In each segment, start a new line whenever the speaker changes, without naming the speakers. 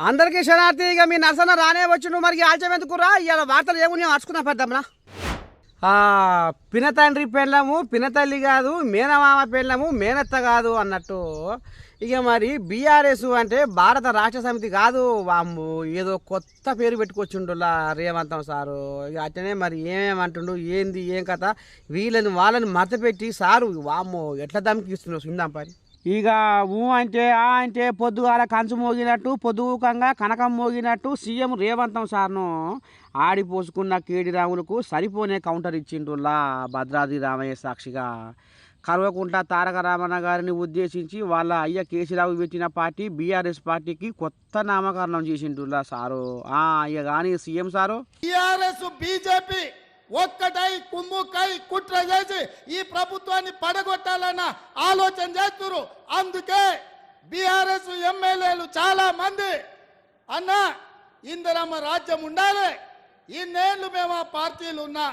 అందరికీ శనార్థి ఇక మీ నర్సన రానే వచ్చిండు మరి ఆల్చం ఎందుకురా ఇవాళ వార్తలు ఏమున్నాయో అరుచుకుందాం పెద్దాంరా ఆ, పినతండ్రి పెళ్ళము పినతల్లి కాదు మేనమామ పెళ్ళము మేనత్త కాదు అన్నట్టు. ఇక మరి బీఆర్ఎస్ అంటే భారత రాష్ట్ర సమితి కాదు వాము ఏదో కొత్త పేరు పెట్టుకొచ్చిండులా రేవంతం సారు. ఇక అట్లనే మరి ఏమేమంటుండు ఏంది ఏం కథ? వీళ్ళని వాళ్ళని మతపెట్టి సారు వామ్మో ఎట్లా దమ్కి ఇస్తున్నావు సుందాం పని ఇక ఊ అంటే ఆ అంటే పొద్దుగాల కంచు మోగినట్టు పొద్దుకంగా కనకం మోగినట్టు సీఎం రేవంతం సార్ను ఆడిపోసుకున్న కేడి రాములకు సరిపోనే కౌంటర్ ఇచ్చిండులా భద్రాద్రి రామయ్య సాక్షిగా. కల్వకుంట తారక రామన్న గారిని ఉద్దేశించి వాళ్ళ అయ్య కేసీరావు పెట్టిన పార్టీ బీఆర్ఎస్ పార్టీకి కొత్త నామకరణం చేసిండులా సారు. ఆ కానీ సీఎం సారు?
బీజేపీ ఒక్కటై కుమ్ముకై కుట్ర చేసి ఈ ప్రభుత్వాన్ని పడగొట్టాలన్న ఆలోచన చేస్తున్నారు అందుకే బీఆర్ఎస్ ఎమ్మెల్యేలు చాలా మంది. అన్న ఇందిరమ్మ రాజ్యం ఉండాలి. ఇన్నేళ్ళు మేము ఆ పార్టీలు ఉన్నా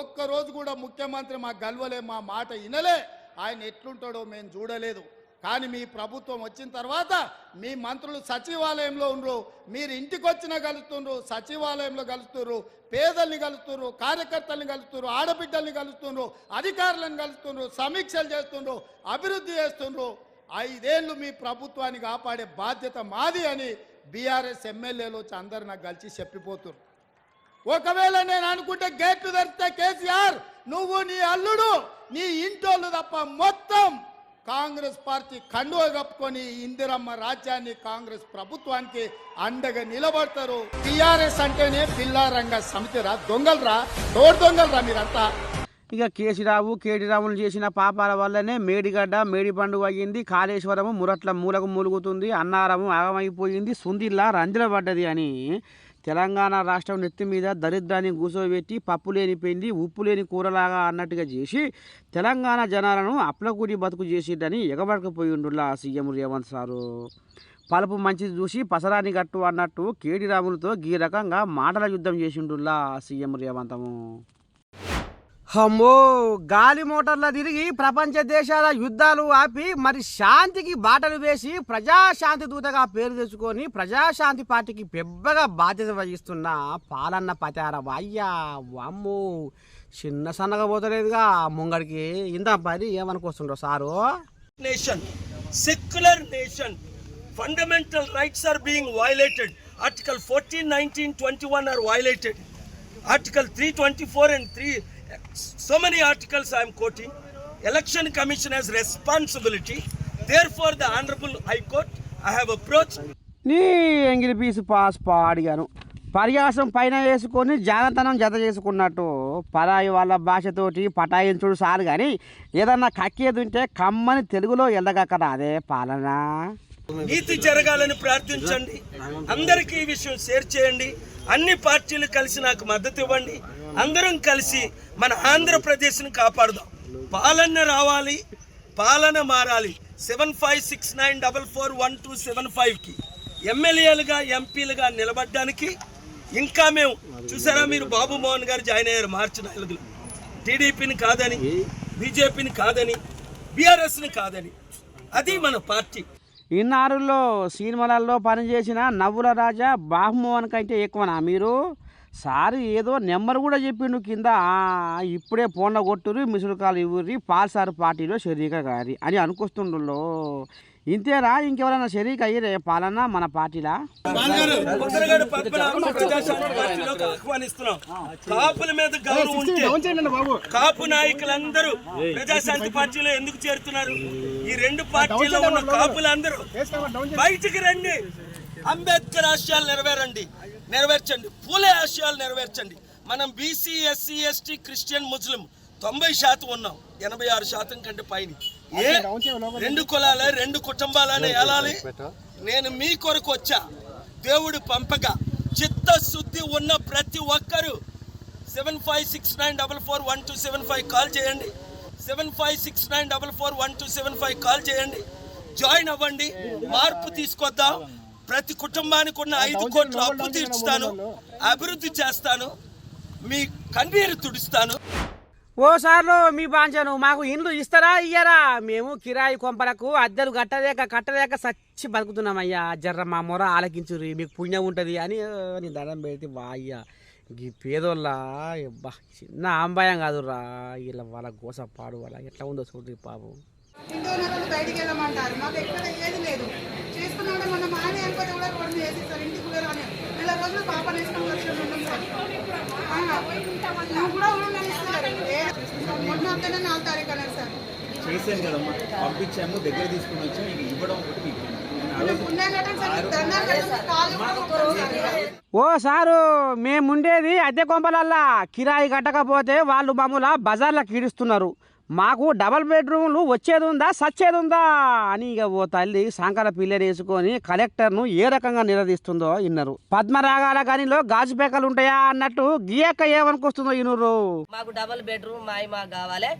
ఒక్కరోజు కూడా ముఖ్యమంత్రి మా గల్వలే మా మాట వినలే ఆయన ఎట్లుంటాడో మేము చూడలేదు. కానీ మీ ప్రభుత్వం వచ్చిన తర్వాత మీ మంత్రులు సచివాలయంలో ఉండరు మీరు ఇంటికి వచ్చినా కలుస్తుండ్రు సచివాలయంలో కలుస్తున్నారు పేదల్ని కలుస్తున్నారు కార్యకర్తల్ని కలుస్తున్నారు ఆడబిడ్డల్ని కలుస్తున్నారు అధికారులను కలుస్తున్నారు సమీక్షలు చేస్తుండ్రు అభివృద్ధి చేస్తుండ్రు. ఐదేళ్ళు మీ ప్రభుత్వాన్ని కాపాడే బాధ్యత మాది అని బీఆర్ఎస్ ఎమ్మెల్యేలు వచ్చి అందరు నాకు కలిసి చెప్పిపోతున్నారు ఒకవేళ నేను అనుకుంటే గేట్లు తెరిస్తే కేసీఆర్ నువ్వు నీ అల్లుడు నీ ఇంటోళ్ళు తప్ప మొత్తం కాంగ్రెస్ పార్టీ కండువ కప్పుకొని ఇందిరమ్మ రాజ్యాన్ని కాంగ్రెస్ ప్రభుత్వానికి అండగా నిలబడతారు. టిఆర్ఎస్ అంటేనే పిల్లారంగ సమితిరా దొంగలరా? తోడు దొంగలరా మీరంతా?
ఇక కేసీరావు కేటీరావులు చేసిన పాపాల వల్లనే మేడిగడ్డ మేడి పండుగ అయ్యింది కాళేశ్వరము మురట్ల మూలకు మూలుగుతుంది అన్నారము ఆగమైపోయింది సుందిల్లా రంజల పడ్డది అని తెలంగాణ రాష్ట్రం నెత్తి మీద దరిద్రాన్ని కూసోబెట్టి పప్పు లేని పెండి ఉప్పు లేని కూరలాగా అన్నట్టుగా చేసి తెలంగాణ జనాలను అప్లకూటి బతుకు చేసిడ్డని ఎగబడకపోయిండులా సీఎం రేవంత్ సారు. పలుపు మంచిది చూసి పసరాని గట్టు అన్నట్టు కేడి రాములతో ఈ రకంగా మాటల యుద్ధం చేసిండుల్లా సీఎం రేవంతము. అమ్మో గాలి మోటార్ల తిరిగి ప్రపంచ దేశాల యుద్ధాలు ఆపి మరి శాంతికి బాటలు వేసి ప్రజాశాంతి దూతగా పేరు తెచ్చుకొని ప్రజాశాంతి పార్టీకి పెద్దగా బాధ్యత వహిస్తున్న పాలన్న పచార అయ్యా వామ్మో. చిన్న సన్నగా పోతలేదుగా ముంగడికి. ఇంత పని ఏమనుకొస్తుండో sir?
Nation secular nation fundamental rights are being violated article fourteen nineteen twenty one are violated article three twenty four and three so many articles I am quoting. Election Commission has responsibility. Therefore, the Honorable High Court, I have approached.
నీ ఎంగిలి పీసు pass పాడిగాను. పర్యాసం పైన వేసుకొని జానతనం జత చేసుకున్నట్టు పరాయి వాళ్ళ భాషతోటి పటాయించుడు sir కానీ ఏదన్నా కక్కేది ఉంటే కమ్మని తెలుగులో ఎల్లగక్కడా అదే పాలన?
నీతి జరగాలని ప్రార్థించండి. అందరికీ ఈ విషయం షేర్ చేయండి. అన్ని పార్టీలు కలిసి నాకు మద్దతు ఇవ్వండి. అందరం కలిసి మన ఆంధ్రప్రదేశ్ని కాపాడుదాం. పాలన రావాలి పాలన మారాలి. Seven five six nine double four one two seven ఫైవ్కి ఎమ్మెల్యేలుగా ఎంపీలుగా నిలబడడానికి ఇంకా మేము చూసారా మీరు బాబు మోహన్ గారు జాయిన్ అయ్యారు మార్చి నాలుగులో. టీడీపీని కాదని బీజేపీని కాదని బీఆర్ఎస్ని కాదని. అది మన పార్టీ.
ఇన్నారుల్లో సినిమాలలో పనిచేసిన నవ్వుల రాజా బాహుమోహన్ కంటే ఎక్కువనా మీరు? సారి ఏదో నెంబర్ కూడా చెప్పిండు కింద ఇప్పుడే ఫోన్లో కొట్టురు మిసులు కాలు ఇవ్వరి పాల్సారు పార్టీలో షరీక గారి అని అనుకొస్తుండ్రులో ఇంతేరా ఇంకెవరైనా షరీక్ అయ్యిరే పాలన మన పార్టీలా?
కాపుల మీద కాపు నాయకులందరూ ప్రజాశాంతి పార్టీలో ఎందుకు చేరుతున్నారు? ఈ రెండు పార్టీలో ఉన్న కాపులందరూ బయటికి రండి. అంబేద్కర్ ఆశయాలు నెరవేరండి. నెరవేర్చండి. పూలే ఆశయాలు నెరవేర్చండి. మనం BC SC ST Christian Muslim తొంభై శాతం ఉన్నాం. ఎనభై ఆరు శాతం కంటే పైన. ఏ? రెండు కులాలే రెండు కుటుంబాలనే ఏలాలి? నేను మీ కొరకు వచ్చా. దేవుడు పంపగా చిత్తశుద్ధి ఉన్న ప్రతి ఒక్కరూ seven five six nine double four one two seven five call చేయండి. Seven five six nine double four one two seven five call చేయండి. జాయిన్ అవ్వండి. మార్పు తీసుకొద్దాం. ప్రతి కుటుంబానికి ఉన్న ఐదు కోట్ల అప్పు తీర్చుతాను అభివృద్ధి చేస్తాను మీ కన్నీరు తుడుస్తాను.
ఓ సార్లు మీ బాంచను మాకు ఇండ్లు ఇస్తారా ఇయ్యరా? మేము కిరాయి కొంపలకు అద్దెలు కట్టలేక కట్టలేక సచ్చి బతుకుతున్నామయ్యా. జర్ర మా మొర ఆలకించుర్రి మీకు పుణ్యం ఉంటుంది అని నీ దండం పెడితే వా అయ్యా. ఈ పేదోళ్ళ చిన్న అంబాయం కాదురా ఇలా వాళ్ళ గోస పాడు వాళ్ళ ఎట్లా ఉందో చూడ్రి పాపం.
బయటికి వెళ్ళమంటారు. మాకు ఎక్కడ ఏది లేదు. మానే అనుకోతే కూడా రోడ్డు వేసిస్తారు ఇంటికి కూడా రాని నెల రోజులు పాప నేసుకొని లక్షలు ఉన్నాం సార్. ఆ, నువ్వు కూడా మొన్న అంతనే నాలుగు తారీఖు అన్నారు సార్.
చేశాను కదమ్మా. పంపించాము దగ్గర తీసుకుని వచ్చాము. ఇవ్వడం ఒకటి
ఓ సారు మేముండేది అద్దె కొంపలల్లా. కిరాయి కట్టకపోతే వాళ్ళు మమ్మల్ని బజార్లో కీడిస్తున్నారు మాకు డబల్ బెడ్రూమ్లు వచ్చేది ఉందా సచ్చేది ఉందా అని ఇక ఓ తల్లి సాంకాల పిల్లని వేసుకొని కలెక్టర్ను ఏ రకంగా నిలదీస్తుందో ఇన్నారు. పద్మరాగాల గనిలో గాజు పేకలు ఉంటాయా అన్నట్టు గీయక్క ఏమనుకొస్తుందో ఇనురు
మాకు డబల్ బెడ్రూమ్ మాయి మాకు కావాలి.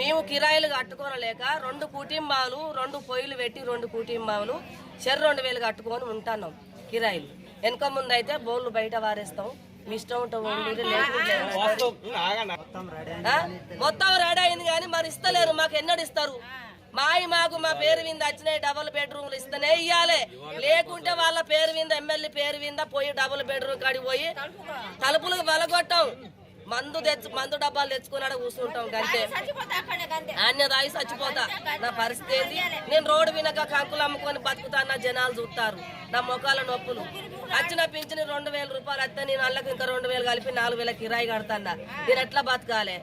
మేము కిరాయిలు కట్టుకోనలేక రెండు కుటుంబాలు రెండు పొయ్యిలు పెట్టి రెండు కుటుంబాలు చెరు రెండు వేలు కట్టుకొని ఉంటున్నాం కిరాయిలు. వెనక ముందు అయితే బోళ్ళు బయట వారేస్తాం. మీ ఇష్టం ఉంటే? మొత్తం రెడీ అయింది. కానీ మరి ఇస్తలేరు మాకు ఎన్నడు ఇస్తారు? మాయి మాకు మా పేరు మీద వచ్చినాయి డబుల్ బెడ్రూమ్లు ఇస్తేనే ఇయ్యాలి. లేకుంటే వాళ్ళ పేరు మీద ఎమ్మెల్యే పేరు మీద పోయి డబుల్ బెడ్రూమ్ కాడికి పోయి తలుపులకు బలగొట్టాం మందు తెచ్చు మందు డబ్బాలు తెచ్చుకున్నాడు కూర్చుంటాం అంతే అన్య తాగి చచ్చిపోతా. నా పరిస్థితి ఏంది? నేను రోడ్డు వినక కంకులు అమ్ముకొని బతుకుతా నా జనాలు చూస్తారు. నా మొఖాల నొప్పులు. వచ్చిన పింఛని రెండు వేల రూపాయలు వస్తే నేను అల్లకి ఇంకా రెండు వేలు కలిపి నాలుగు వేల కిరాయి కడతాను నేను ఎట్లా బతకాలి?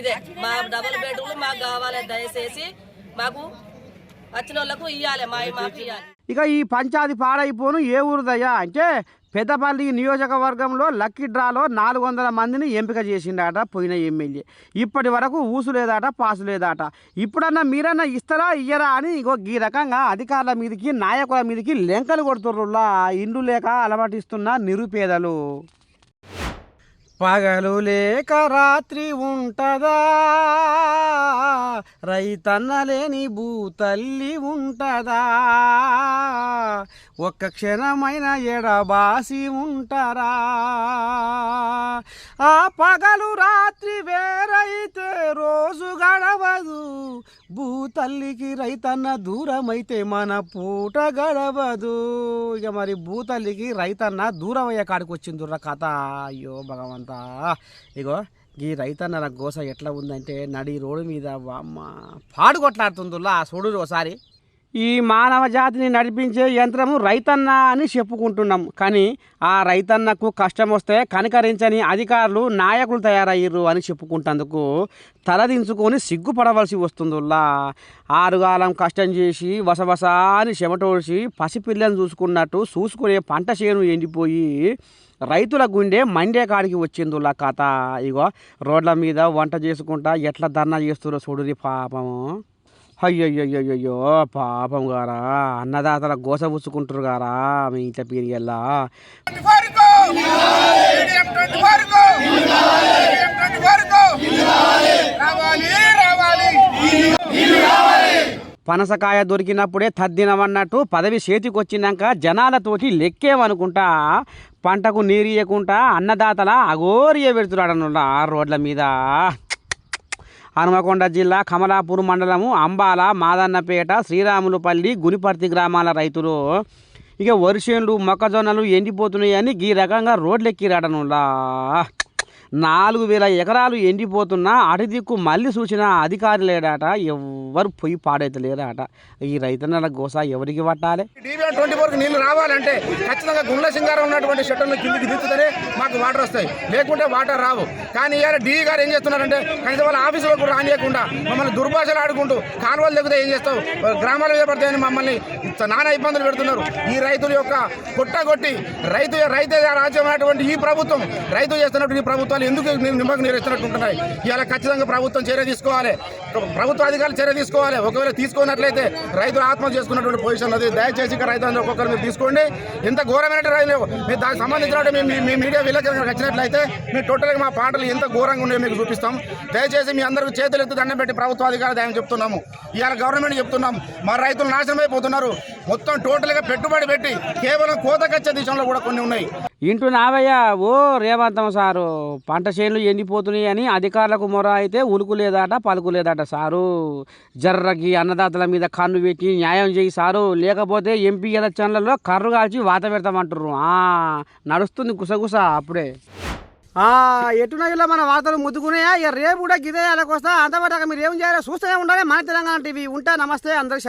ఇదే. మా డబుల్ బెడ్రూమ్ మాకు కావాలి దయచేసి మాకు వచ్చిన వాళ్ళకు ఇవ్వాలి మా మాకు ఇవ్వాలి
ఇక ఈ పంచాయతీ పాడైపోను ఏ ఊరుదయ్యా అంటే పెద్దపల్లి నియోజకవర్గంలో లక్కీ డ్రాలో నాలుగు వందల మందిని ఎంపిక చేసిండట పోయిన ఎమ్మెల్యే. ఇప్పటి వరకు ఊసు లేదాట పాసు లేదాట. ఇప్పుడన్నా మీరన్నా ఇస్తారా ఇయ్యరా అని ఇగో ఈ రకంగా అధికారుల మీదకి నాయకుల మీదకి లెంకలు కొడుతుర్రులా ఇండ్లు లేక అలవాటిస్తున్న నిరుపేదలు. పగలు లేక రాత్రి ఉంటదా? రైతన్న లేని భూతల్లి ఉంటదా? ఒక్క క్షణమైన ఎడబాసి ఉంటరా? ఆ పగలు రాత్రి వేరైతే రోజు గడవ భూతల్లికి రైతన్న దూరమైతే మన పూట గడవదు. ఇక మరి భూతల్లికి రైతన్న దూరం అయ్యే కాడికి వచ్చిందిరా కథ. అయ్యో భగవంతా. ఇగో ఈ రైతన్నల గోస ఎట్లా ఉందంటే నడి రోడ్డు మీద వామ్మ పాడు కొట్లాడుతుందిలా చూడు ఒకసారి. ఈ మానవ జాతిని నడిపించే యంత్రము రైతన్న అని చెప్పుకుంటున్నాం. కానీ ఆ రైతన్నకు కష్టం వస్తే కనికరించని అధికారులు నాయకులు తయారయ్యారు అని చెప్పుకుంటందుకు తలదించుకొని సిగ్గుపడవలసి వస్తుందిలా ఆరుగాలం కష్టం చేసి వసవస అని చెమటోడిచి పసిపిల్లని చూసుకున్నట్టు చూసుకునే పంట చేను ఎండిపోయి రైతుల గుండె మండే కాడికి వచ్చిందిలా కథ ఇగో రోడ్ల మీద వంట చేసుకుంటా ఎట్లా ధర్నా చేస్తురో చూడుది పాపము. అయ్యయ్యయ్యయ్యో పాపం గారా. అన్నదాతల గోస పుచ్చుకుంటారు గారా మీ ఇంట్లో పీరిగల్లా పనసకాయ దొరికినప్పుడే తద్దినమన్నట్టు పదవి చేతికి వచ్చినాక జనాలతోటి లెక్కేమనుకుంటా పంటకు నీరు ఇవ్వకుండా అన్నదాతల అఘోరియ పెడుతున్నాడనున్న రోడ్ల మీద. హనుమకొండ జిల్లా కమలాపూర్ మండలము అంబాల మాదన్నపేట శ్రీరాములపల్లి గునిపర్తి గ్రామాల రైతులు. ఇక వరిసేన్లు మొక్కజొన్నలు ఎండిపోతున్నాయని ఈ రకంగా రోడ్లెక్కిరాడనులా నాలుగు వేల ఎకరాలు ఎండిపోతున్నా అటుదిక్కు మళ్ళీ చూసిన అధికారి లేడాట ఎవ్వరు పొయ్యి పాడైతే పాడైతలేరాట ఈ రైతన్నల గోస ఎవరికి పట్టాలి?
డీవీఆర్ ట్వంటీ ఫోర్కి నీళ్ళు రావాలంటే ఖచ్చితంగా గుండ్ల సింగారం ఉన్నటువంటి షట్టర్లు కిందికి దించుతేనే మాకు వాటర్ వస్తాయి. లేకుంటే వాటర్ రావు. కానీ ఇవాళ డీ గారు ఏం చేస్తున్నారంటే కనీసం వాళ్ళ ఆఫీసులో కూడా రానియకుండా మమ్మల్ని దుర్భాషలు ఆడుకుంటూ కాలువలు దిగితే ఏం చేస్తావు? గ్రామాలు మీద పడతాయని మమ్మల్ని నానా ఇబ్బందులు పెడుతున్నారు. ఈ రైతుల యొక్క కొట్టగొట్టి రైతు రైతు రాజ్యం అనేటువంటి ఈ ప్రభుత్వం రైతు చేస్తున్నటువంటి ఈ ప్రభుత్వాలు ఎందుకు నిమ్మకు నీరెచ్చినట్టు ఇలా ఖచ్చితంగా ప్రభుత్వం చర్య తీసుకోవాలి. ప్రభుత్వ అధికారులు చర్య తీసుకోవాలి. ఒకవేళ తీసుకున్నట్లయితే రైతులు ఆత్మహత్య చేసుకున్నటువంటి పొజిషన్ అది దయచేసి ఇక రైతులందరూ ఒక్కొక్కరు మీరు తీసుకోండి. ఎంత ఘోరమైన రైతు మీరు దానికి సంబంధించిన మీ మీ మీడియా విలేకరులకు వచ్చినట్లయితే మీరు టోటల్గా మా పాటలు ఎంత ఘోరంగా ఉన్నాయో మీకు చూపిస్తాం. దయచేసి మీ అందరికీ చేతులు ఎత్తి దండం పెట్టి ప్రభుత్వ అధికారులు దయం చెప్తున్నాము. ఇవాళ గవర్నమెంట్ చెప్తున్నాం. మా రైతులు నాశనం అయిపోతున్నారు. మొత్తం టోటల్గా పెట్టుబడి పెట్టి కేవలం కోతకచ్చే దిశలో కూడా కొన్ని ఉన్నాయి.
ఇంటూ నావయ్య ఓ రేవంతం సారు పంట చేనులు ఎండిపోతున్నాయి అని అధికారులకు మొర అయితే ఉలుకు లేదట పలుకు లేదట సారు. జర్రకి అన్నదాతల మీద కన్ను పెట్టి న్యాయం చేయి సారు. లేకపోతే ఎంపీ ఎలక్షన్లలో కర్రు కాల్చి వాత పెడతామంటారు ఆ, నడుస్తుంది గుసగుస అప్పుడే. ఎటున ఇలా మన వార్తలు ముద్దుకున్నాయా ఇక రేపు కూడా గిదే వస్తా అంతవరకు మీరు ఏం చేయాలో చూస్తూనే ఉండాలి. మన తెలంగాణ టీవీ ఉంటా. నమస్తే. అందరికి